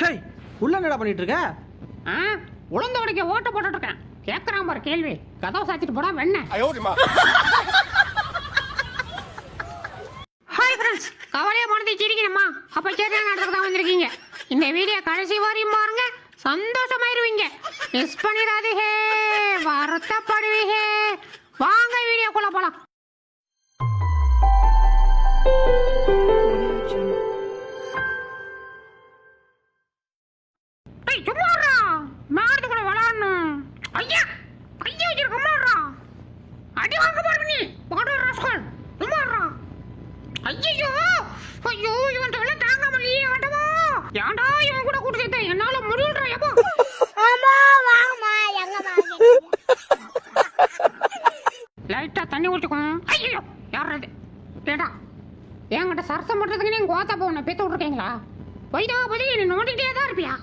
டேய் உள்ள என்னடா பண்ணிட்டு இருக்க? ஆ உளுந்த உடைக்க ஓட்ட போட்டுட்டு இருக்கேன் கேட்கறான் பாரு கேள்வி. கதவை சாத்திட்டு போடா வெண்ண ஹாய் ஃப்ரெண்ட்ஸ் கவலையை மனதை சிரிக்கணுமா அப்ப கேட்டா நாட்டுக்கு தான் வந்திருக்கீங்க? இந்த வீடியோ கடைசி வரையும் பாருங்க. சந்தோஷமாயிருவீங்க. மிஸ் பண்ணிடாதீங்க. வருத்தப்படுவீங்க. வாங்க வீடியோக்குள்ள போலாம். ஏய் சும்மாடா மாடுக்குள்ள விளாடணும் ஐயா ஐயா வச்சிருக்க மாடுறா அடி வாங்க பாருங்க நீ. பாடு ரசல் சும்மாடா ஐயோ ஐயோ இவன் தாங்க முடியலையே வேண்டவா ஏன்டா இவன் கூட கூட்டு சேர்த்த? என்னால முடியலடா எப்போ அம்மா வாங்கம்மா எங்கம்மா லைட்டா தண்ணி ஊற்றிக்கும் ஐயோ யார் அது ஏடா என்கிட்ட சரசம் பண்றதுக்கு நீங்க கோத்தா போன? பேத்து விட்டுருக்கீங்களா? போய்தா போய் நீ நோண்டிட்டே தான் இருப்பியா?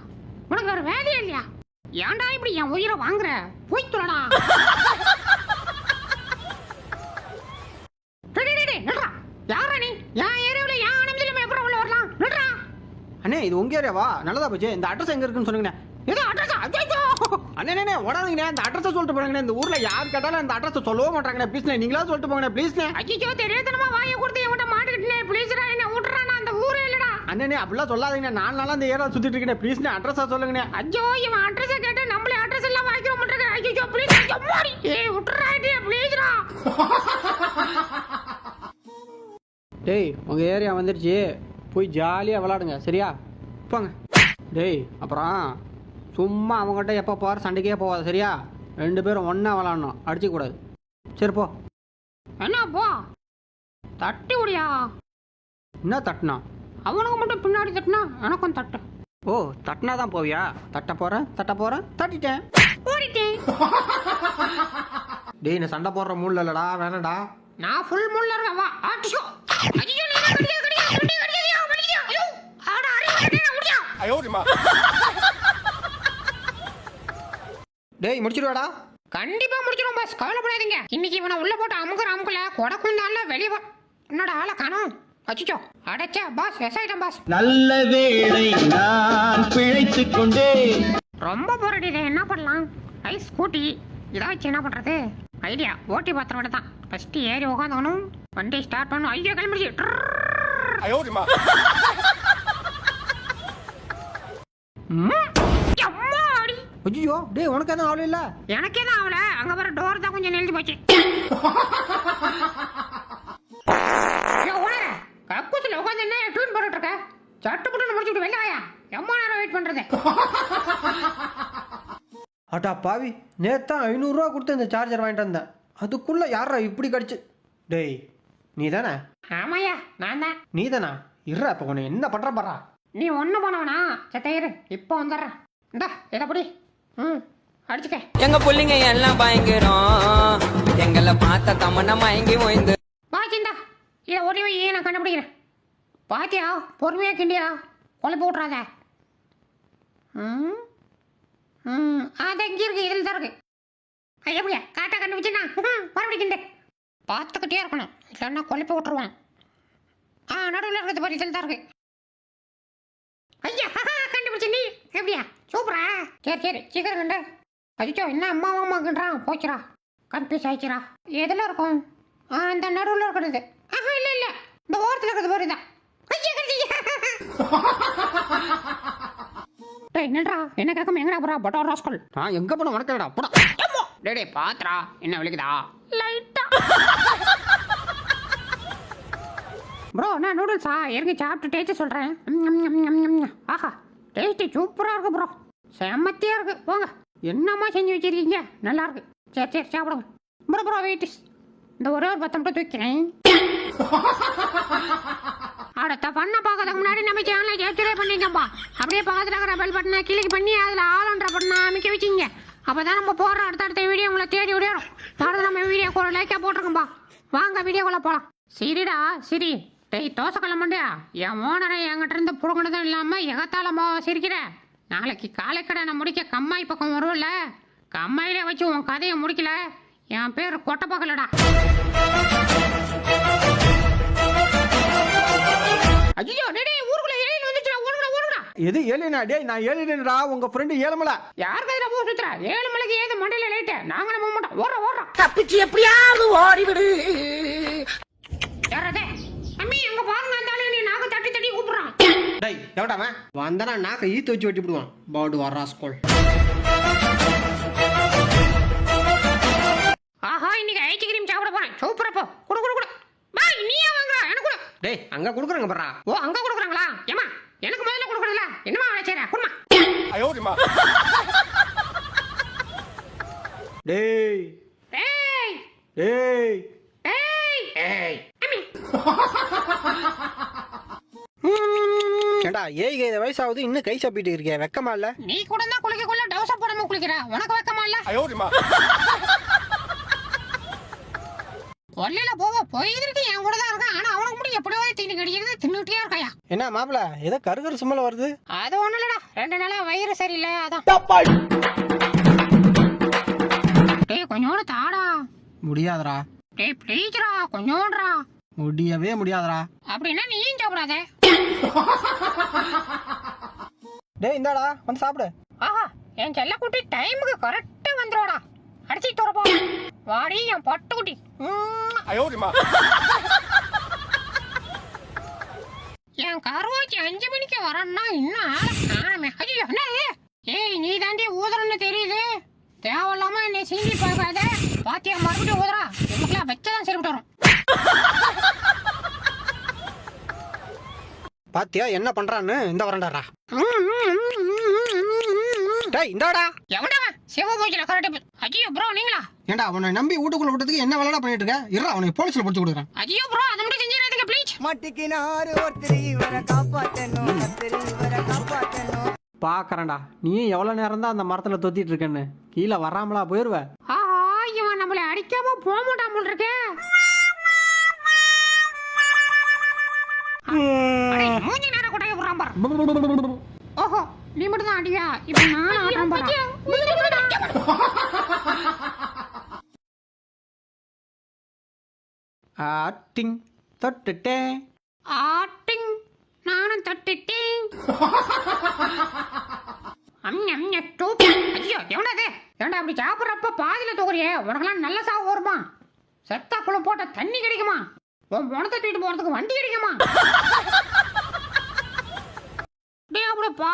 உனக்கு வேற வேலையே இல்லையா? ஏன்டா இப்படி என் உயிரை வாங்குற? போய் சொல்லடா யாரா நீ? என் ஏரியாவில் என் அனுமதி இல்லாம எப்படி உள்ள வரலாம்? நில்றா. அண்ணே இது உங்க ஏரியாவா? நல்லதா போச்சு. இந்த அட்ரஸ் எங்க இருக்குன்னு சொன்னீங்கண்ணே ஏதோ அட்ரஸ் ஐயோ அண்ணே ஓடாதீங்கண்ணே. இந்த அட்ரஸ் சொல்லிட்டு போறாங்கண்ணே. இந்த ஊர்ல யார் கேட்டாலும் இந்த அட்ரஸ் சொல்லவே மாட்டாங்கண்ணே ப்ளீஸ்ண்ணே நீங்களா சொல்லிட்டு போங்கண்ணே ப்ளீஸ்ண்ணே ஐயோ தெரியாதனமா வாயை கொடுத்து என்கிட்ட மாட்டுக்கிட்டே ப்ளீஸ்டா என்ன விட்டுறா நான் அந்த ஊரே இல்லடா. அண்ணே அப்படிலாம் சொல்லாதீங்கண்ணே. நாலு நாளா இந்த ஏரியா சுத்திட்டு இருக்கேன். ப்ளீஸ்ண்ணே அட்ரஸா சொல்லுங்கண்ணே. ஐயோ இவன் அட்ரஸ் கேட்டு நம்மளே அட்ரஸ் எல்லாம் வாங்கிக்க மாட்டேங்க ஐயோ ப்ளீஸ் ஐயோ மாடி. ஏய் விட்டுறாடி ப்ளீஸ்டா டேய் உங்க ஏரியா வந்துருச்சு. போய் ஜாலியா விளாடுங்க சரியா? போங்க. டேய் அப்புறம் சும்மா அவங்ககிட்ட எப்போ போகிற சண்டைக்கே போகாத சரியா? ரெண்டு பேரும் ஒன்றா விளாடணும் அடிச்சுக்க கூடாது. சரி போ. என்ன போ. தட்டி விடியா? என்ன தட்டினா? அவனுக்கு மட்டும் பின்னாடி தட்டினா எனக்கும் தட்டு. ஓ தட்டினா தான் போவியா? தட்ட போறேன் தட்ட போறேன் தட்டிட்டேன். ஓடிட்டேன். டேய் நான் சண்டை போடுற மூல இல்லடா வேணடா நான் ஃபுல் மூல இருக்கேன். வா ஆட்டிஷோ டேய் முடிச்சிடுவாடா. கண்டிப்பா முடிச்சிடும் பாஸ் கவலைப்படாதீங்க. இன்னைக்கு இவனை உள்ள போட்டு அமுக்குற அமுக்குல கொடக்கும் நல்லா வெளியே என்னடா ஆளை காணும். அச்சிச்சோ. அடைச்சா பாஸ் விவசாயிடம் பாஸ் நல்ல வேளை நான் பிழைத்துக் கொண்டேன். ரொம்ப போரடிது என்ன பண்ணலாம்? ஐ ஸ்கூட்டி இதான் வச்சு என்ன பண்றது? ஐடியா ஓட்டி பாத்திரம் தான். ஃபஸ்ட்டு ஏறி உட்காந்துக்கணும் வண்டி ஸ்டார்ட் பண்ணும் ஐயோ கிளம்பிடுச்சு. ஐயோ டேய் உனக்கு எதுவும் ஆகல இல்ல? எனக்கே தான் ஆகல. அங்க வர டோர் தான் கொஞ்சம் நெழுதி போச்சு. கக்கூசில் உட்காந்து என்ன டியூன் போட்டுட்டு இருக்க சட்டு புட்டு முடிச்சுட்டு வெளில வாயா. எம்மா நேரம் வெயிட் பண்றது. அட்டா பாவி நேத்தான் ஐநூறுரூவா கொடுத்து இந்த சார்ஜர் வாங்கிட்டு வந்தேன். அதுக்குள்ளே யாரா இப்படி கடிச்சு? டேய் நீ தானே ஆமாயா நான் தான். நீ தானா இருடா இப்போ உன்னை என்ன பண்ணுற பாரா? நீ ஒண்ணு போனவனா செத்தையரு இப்போ வந்துடுறேன். இந்தா இதை படி. ம் அடிச்சுக்க. எங்க புள்ளைங்க எல்லாம் பயங்கரம். எங்களை பார்த்த தமன்னா மயங்கி ஓய்ந்து. பாச்சிந்தா இதை ஒரே நான் கண்டுபிடிக்கிறேன். பாத்தியா? பொறுமையாக கிண்டியா? குழப்பி விட்றாத ம்? ம் அது இங்கே இருக்கு இதில் தான் இருக்கு. ஐயா எப்படியா? காட்டா கண்டுபிடிச்சுனா ம் மறுபடியும் கிண்டு. பார்த்துக்கிட்டே இருக்கணும். இல்லைன்னா குழப்பி விட்ருவான் ஆ நடுவில் இருக்கிறது பாரு இதில் தான் இருக்கு. ஐயா கண்டுபிடிச்ச நீ. எப்படியா? சூப்பரா? சரி சரி சீக்கிரம் கண்டு. அஜிச்சோ என்ன அம்மா அம்மாக்குன்றான் போச்சுடா. கன்ஃபியூஸ் ஆயிடுச்சுரா எதில் இருக்கும்? ஆ இந்த நடுவில் இருக்கிறது. ஆஹா இல்லை இல்லை. இந்த ஓரத்தில் இருக்கிறது பாரு தான் என்னடா என்ன கேட்காம எங்கடா போறா? பட்டோ ராஸ்கல். நான் எங்கே போன உனக்கு இல்லடா போடா டேய் என்ன விളിக்குதா லைட்டா. ப்ரோ நான் நூடுல்ஸா? இறங்கி சாப்பிட்டு டேஸ்ட் சொல்கிறேன் ஆஹா டேஸ்ட்டு சூப்பராக இருக்கு ப்ரோ. செம்மத்தியாக இருக்கு. போங்க. என்னம்மா செஞ்சு வச்சிருக்கீங்க? நல்லா இருக்கு. சரி சரி சாப்பிடுங்க. ப்ரோ ப்ரோ வெயிட்டிஸ் இந்த ஒரே ஒரு பத்து மட்டும் தூக்கிறேன். அடுத்த பண்ண சேனலை சப்ஸ்கிரைப் அப்படியே பக்கத்தில் இருக்கிற பெல் பட்டனை கிளிக் பண்ணி அதில் ஆளுன்ற பட்டனை அமைக்க வச்சிங்க. அப்போ தான் நம்ம போடுற அடுத்தடுத்த வீடியோ உங்களை தேடி விடையிடும் பாருங்க நம்ம வீடியோ கூட லைக்காக போட்டிருக்கோம்பா. வாங்க வீடியோக்குள்ளே போகலாம் சரிடா சரி. டேய் தோசை கிளம்பண்டியா என் ஓனரை என்கிட்ட இருந்து புடுங்கினதும் இல்லாமல் எகத்தாலமா சிரிக்கிற. நாளைக்கு காலைக்கடை நான் முடிக்க கம்மாய் பக்கம் வரும்ல. கம்மாயில வச்சு உன் கதையை முடிக்கல. என் பேர் கொட்டப்பகலடா. ஐயோ எது ஏலியனா டேய் நான் ஏலியனடா உங்க ஃப்ரெண்டு ஏழுமலை. யார் கையில பூ சுத்துற? ஏழு மலைக்கு ஏது மண்டையில லைட்டு நாங்க நம்ப மாட்டோம் ஓடுறோம் ஓடுறோம் தப்பிச்சு எப்படியாவது ஓடிவிடு. யாரதே? அம்மி அங்க பாருங்க அந்த ஆளு நீ நாங்க தட்டி தட்டி கூப்பிடுறான். டேய் எவடாம வந்தனா நாக்க ஈத்து வச்சு வெட்டி விடுவான் பாடு வரா ஸ்கூல். ஆஹா இன்னைக்கு ஐஸ்கிரீம் சாப்பிட போறேன். சூப்பரா போ. குடு குடு குடு. பாய் நீயே வாங்க எனக்கு கொடு. டேய் அங்க குடுக்குறாங்க பர்றா ஓ அங்க கொடுக்குறாங்களா? ஏமா போச்சுமா டேய். டேய். டேய். டேய். ஏடா ஏய் ஏழு வயசாவது இன்னும் கை சாப்பிட்டு இருக்கேன் வெக்கமா இல்ல? நீ கூட தான் குளிக்க குள்ள டவுசா போடாம குளிக்கிற உனக்கு வெக்கமா இல்ல? கொல்லையில போவ போயிருக்கு என் கூட தான் இருக்கான். ஆனா அவனுக்கு முடியும் எப்படியோ தீனி கடிக்கிறது தின்னுட்டே இருக்கையா? என்ன மாப்பிள ஏதோ கருகரு சும்மல வருது? அது ஒண்ணு இல்லடா. ரெண்டு நாளா வயிறு சரியில்லை அதான். டேய் கொஞ்சோண்டு தாடா. முடியாதுடா. டேய் ப்ளீஸ்ரா கொஞ்சோண்டுடா முடியவே முடியாதுடா. அப்படின்னா நீயும் சாப்பிடாத. டேய் இந்தாடா வந்து சாப்பிடு. ஆஹா என் செல்லக்குட்டி டைமுக்கு கரெக்டா வந்துருவாடா. அடிச்சு துறப்போம் வாடி என் பட்டுக்குட்டி. என் கருவாச்சி அஞ்சு மணிக்கு வரேன்னா இன்னும் ஆரம்பி ஐயோ என்ன ஏய் நீ தாண்டி ஊதுறன்னு தெரியுது. தேவையில்லாம என்னை சீண்டி பார்க்காத. பாத்தியா மறுபடியும் ஊதுறா. நமக்குலாம் வச்சதான் சரிப்பட்டு வரும். பாத்தியா என்ன பண்றான்னு இந்த வரண்டாரா டேய் இந்தாடா. எவன்டா சிவபூஜையில கரெக்ட் ஐயோ ப்ரோ நீங்களா? ஏண்டா அவனை நம்பி வீட்டுக்குள்ள விட்டதுக்கு என்ன வேலைடா பண்ணிட்டு இருக்க இருடா அவனை போலீஸ்ல பிடிச்சு கொடுக்குறேன். ஐயோ ப்ரோ அதை மட்டும் செஞ்சிடாதீங்க ப்ளீஸ் மட்டிக்கினாரு ஒருத்தர் இவரை காப்பாத்தணும். ஒருத்தர் இவரை காப்பாத்தணும். பாக்குறேன்டா. நீயும் எவ்வளவு நேரம் தான் அந்த மரத்துல தொத்திட்டு இருக்கேன்னு கீழே வராமலா போயிருவ? ஆஹா இவன் நம்மளை அடிக்காம போக மாட்டான் போல் இருக்கே. அடே, மூஞ்சி நேரம் பாரு. ஓஹோ. நீ மட்டும் தான் அடியா? இப்ப நான் ஆட்டம் போறேன் ஆட்டிங் தொட்டுட்டேன். ஆட்டிங் நானும் தட்டிட்டேன். ஐயோ எவனது ஏன்டா அப்படி சாப்பிட்றப்ப பாதியில தூக்குறியே? உனக்கெல்லாம் நல்ல சாவு வருமா? செத்தாக்குள்ள போட்ட தண்ணி கிடைக்குமா? உன் பணத்தை தூக்கிட்டு போறதுக்கு வண்டி கிடைக்குமா? டேய் அப்படி இருக்குடா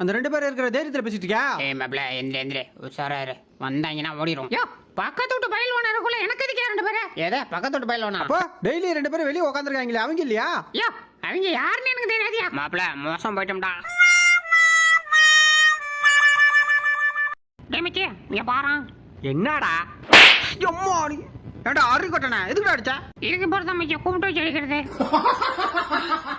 அந்த ரெண்டு பேரும் இருக்கிற தைரியத்துல பேசிட்டு இருக்கியா? ஏய் மப்ள எந்திர எந்திர. உஷாரா இரு. வந்தாங்கன்னா ஓடிரும். யோ பக்கத்து வீட்டு பயில் ஒன்று இருக்குள்ள எனக்கு எதுக்கு ரெண்டு பேரு? ஏதே பக்கத்து வீட்டு பயில் ஒண்ணா அப்போ டெய்லி ரெண்டு பேரும் வெளியே உட்காந்துருக்காங்களே அவங்க இல்லையா? யோ அவங்க யாருன்னு எனக்கு தெரியாதியா மாப்ள மோசம் போயிட்டோம்டா. டேமிச்சி இங்க பாரு என்னடா? எம்மாடி ஏண்டா அரு கட்டணா எதுக்குடா அடிச்சா? இதுக்கு பொறுத்த அமைச்ச கூப்பிட்டு வச்சு அடிக்கிறது.